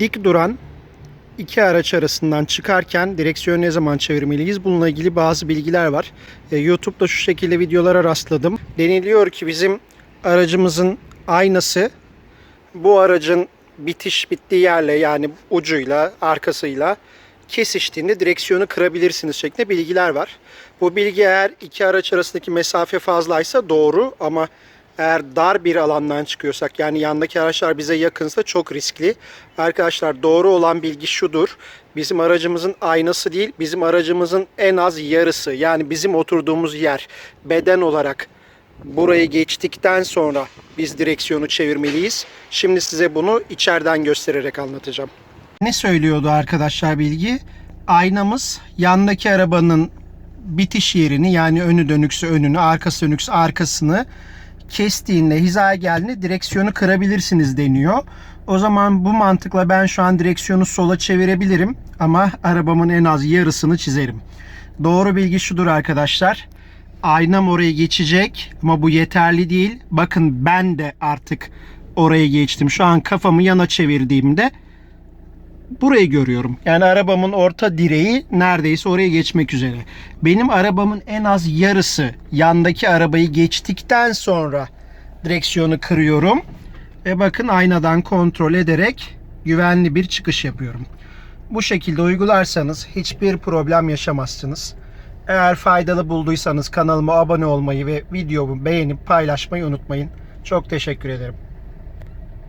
dik duran iki araç arasından çıkarken direksiyonu ne zaman çevirmeliyiz? Bununla ilgili bazı bilgiler var. E, YouTube'da şu şekilde videolara rastladım. Deniliyor ki bizim aracımızın aynası bu aracın bitiş bittiği yerle yani ucuyla arkasıyla kesiştiğinde direksiyonu kırabilirsiniz şeklinde bilgiler var. Bu bilgi eğer iki araç arasındaki mesafe fazlaysa doğru ama eğer dar bir alandan çıkıyorsak yani yandaki araçlar bize yakınsa çok riskli. Arkadaşlar doğru olan bilgi şudur. Bizim aracımızın aynası değil, bizim aracımızın en az yarısı yani bizim oturduğumuz yer beden olarak burayı geçtikten sonra biz direksiyonu çevirmeliyiz. Şimdi size bunu içeriden göstererek anlatacağım. Ne söylüyordu arkadaşlar bilgi? Aynamız yandaki arabanın bitiş yerini yani önü dönükse önünü, arkası dönükse arkasını kestiğinde, hizaya geldiğinde direksiyonu kırabilirsiniz deniyor. O zaman bu mantıkla ben şu an direksiyonu sola çevirebilirim ama arabamın en az yarısını çizerim. Doğru bilgi şudur arkadaşlar. Aynam oraya geçecek ama bu yeterli değil. Bakın ben de artık oraya geçtim. Şu an kafamı yana çevirdiğimde burayı görüyorum. Yani arabamın orta direği neredeyse oraya geçmek üzere. Benim arabamın en az yarısı yandaki arabayı geçtikten sonra direksiyonu kırıyorum. Ve bakın aynadan kontrol ederek güvenli bir çıkış yapıyorum. Bu şekilde uygularsanız hiçbir problem yaşamazsınız. Eğer faydalı bulduysanız kanalıma abone olmayı ve videomu beğenip paylaşmayı unutmayın. Çok teşekkür ederim.